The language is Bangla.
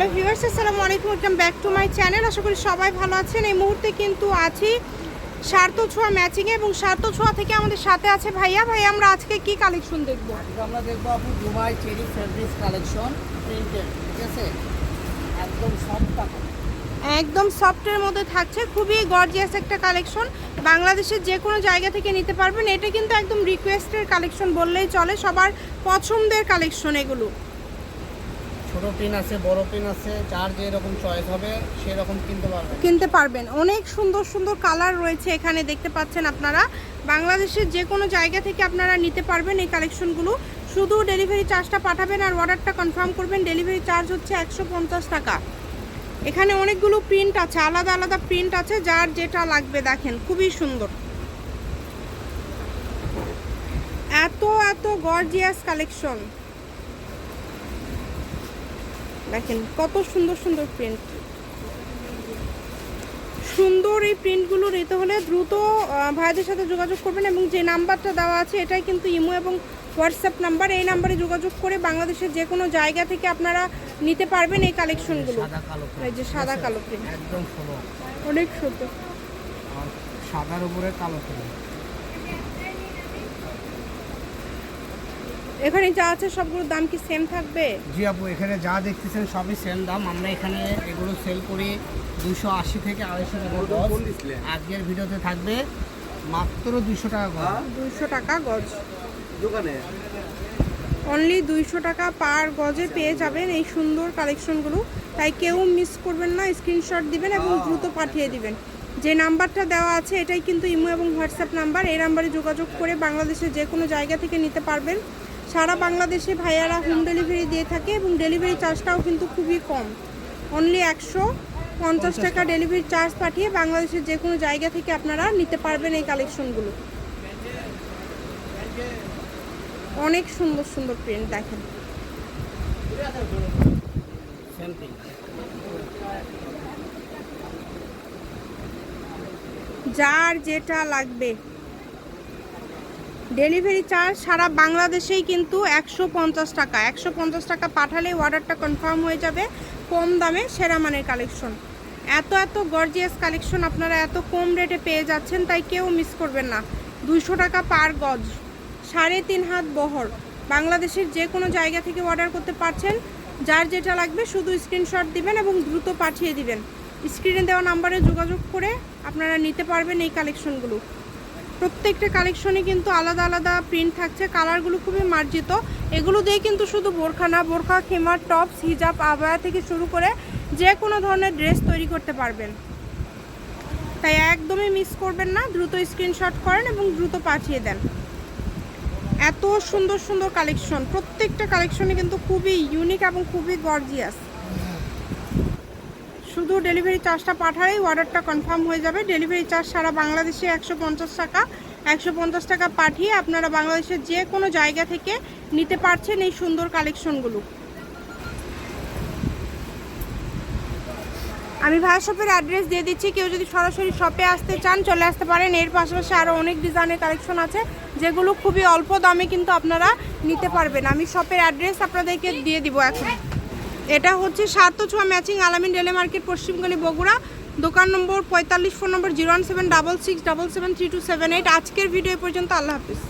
হ্যালো ভিউয়ার্স আসসালামু আলাইকুম। Welcome back to my channel আশা করি সবাই ভালো আছেন। এই মুহূর্তে কিন্তু আছি সার্থ ছোঁয়া ম্যাচিংয়ে এবং সার্থ ছোঁয়া থেকে আমাদের সাথে আছে ভাইয়া। ভাই আমরা আজকে কি কালেকশন দেখব? আমরা দেখব আপু Dubai cherry fabrics collection printed ঠিক আছে? একদম কাপড় একদম সফটের মধ্যে থাকছে। খুবই গর্জিয়াস একটা কালেকশন বাংলাদেশের যে কোনো জায়গা থেকে নিতে পারবেন। এটা কিন্তু একদম রিকোয়েস্টের কালেকশন বললেই চলে। সবার পছন্দের কালেকশন এগুলো। ছোট পিন আছে, বড় পিন আছে, যার যে রকম চয়েস হবে, সেরকম কিনতে পারবে কিনতে পারবেন। অনেক সুন্দর সুন্দর কালার রয়েছে এখানে, দেখতে পাচ্ছেন আপনারা। বাংলাদেশের যে কোনো জায়গা থেকে আপনারা নিতে পারবেন এই কালেকশনগুলো শুধু ডেলিভারি চার্জটা পাঠাবেন আর অর্ডারটা কনফার্ম করবেন। ডেলিভারি চার্জ হচ্ছে একশো পঞ্চাশ টাকা। এখানে অনেকগুলো প্রিন্ট আছে, আলাদা আলাদা প্রিন্ট আছে, যার যেটা লাগবে, দেখেন, খুবই সুন্দর। এত এত গর্জিয়াস কালেকশন দেখেন কত সুন্দর সুন্দর প্রিন্ট সুন্দর এই প্রিন্টগুলো নিতে হলে দ্রুত ভাইদের সাথে যোগাযোগ করবেন এবং যে নাম্বারটা দেওয়া আছে এটাই কিন্তু ইমো এবং হোয়াটসঅ্যাপ নাম্বার। এই নাম্বারে যোগাযোগ করে বাংলাদেশের যে কোনো জায়গা থেকে আপনারা নিতে পারবেন এই কালেকশনগুলো। সাদা কালো print, এই যে সাদা কালো প্রিন্ট একদম অনেক সুন্দর। সাদার উপরে কালো প্রিন্ট এখানে যা আছে সবগুলোর দাম কি সেম থাকবে? জি আপু এখানে যা দেখতেছেন সবই সেম দাম। আমরা এখানে এগুলো সেল করি দুশো আশি থেকে আড়াইশো টাকা আজকের ভিডিওতে থাকবে মাত্র দুশো টাকা গজ। দুইশো টাকা গজ। দোকানে? অনলি দুইশো টাকা পার গজে পেয়ে যাবেন এই সুন্দর কালেকশনগুলো। তাই কেউ মিস করবেন না স্ক্রিনশট দিবেন এবং দ্রুত পাঠিয়ে দিবেন। যে নাম্বারটা দেওয়া আছে এটাই কিন্তু ইমো এবং হোয়াটসঅ্যাপ নাম্বার। এই নাম্বারে যোগাযোগ করে বাংলাদেশের যে কোনো জায়গা থেকে নিতে পারবেন। সারা বাংলাদেশে ভাইয়ারা হোম ডেলিভারি দিয়ে থাকে এবং ডেলিভারি চার্জটাও কিন্তু খুবই কম। অনলি একশো পঞ্চাশ টাকা ডেলিভারি চার্জ পাঠিয়ে বাংলাদেশের যে কোনো জায়গা থেকে আপনারা নিতে পারবেন এই কালেকশনগুলো অনেক সুন্দর সুন্দর প্রিন্ট দেখেন। যার যেটা লাগবে। ডেলিভারি চার্জ সারা বাংলাদেশেই কিন্তু একশো পঞ্চাশ টাকা। একশো পঞ্চাশ টাকা পাঠালেই অর্ডারটা কনফার্ম হয়ে যাবে কম দামে সেরা মানের কালেকশন। এত এত গর্জিয়াস কালেকশন আপনারা এত কম রেটে পেয়ে যাচ্ছেন, তাই কেউ মিস করবেন না। দুইশো টাকা পার গজ, সাড়ে তিন হাত বহর। বাংলাদেশের যে কোনো জায়গা থেকে অর্ডার করতে পারছেন, যার যেটা লাগবে শুধু স্ক্রিনশট দিবেন এবং দ্রুত পাঠিয়ে দিবেন। স্ক্রিনে দেওয়া নাম্বারে যোগাযোগ করে আপনারা নিতে পারবেন এই কালেকশনগুলো। প্রত্যেকটা কালেকশনে কিন্তু আলাদা আলাদা প্রিন্ট থাকছে কালারগুলো খুবই মার্জিত। এগুলো দিয়ে কিন্তু শুধু বোরখা না বোরখা, খেমার টপস হিজাব আবায়া থেকে শুরু করে যে কোনো ধরনের ড্রেস তৈরি করতে পারবেন। তাই একদমই মিস করবেন না, দ্রুত স্ক্রিনশট করেন এবং দ্রুত পাঠিয়ে দেন। এত সুন্দর সুন্দর কালেকশন প্রত্যেকটা কালেকশনে কিন্তু খুবই ইউনিক এবং খুবই গর্জিয়াস শুধু ডেলিভারি চার্জটা পাঠালেই অর্ডারটা কনফার্ম হয়ে যাবে। ডেলিভারি চার্জ সারা বাংলাদেশে একশো পঞ্চাশ টাকা। একশো পঞ্চাশ টাকা পাঠিয়ে আপনারা বাংলাদেশের যে কোনো জায়গা থেকে নিতে পারছেন এই সুন্দর কালেকশনগুলো আমি ভাইয়া শপের অ্যাড্রেস দিয়ে দিচ্ছি, কেউ যদি সরাসরি শপে আসতে চান, চলে আসতে পারেন। এর পাশাপাশি আরও অনেক ডিজাইনের কালেকশন আছে, যেগুলো খুবই অল্প দামে কিন্তু আপনারা নিতে পারবেন। আমি শপের অ্যাড্রেস আপনাদেরকে দিয়ে দিব এখন। এটা হচ্ছে সাত ছোঁয়া ম্যাচিং আলামিন রেলে মার্কেট পশ্চিমগলি বগুড়া। দোকান নম্বর পঁয়তাল্লিশ, phone number zero one seven double six double seven three two seven eight. আজকের ভিডিও পর্যন্ত, আল্লাহ হাফিজ।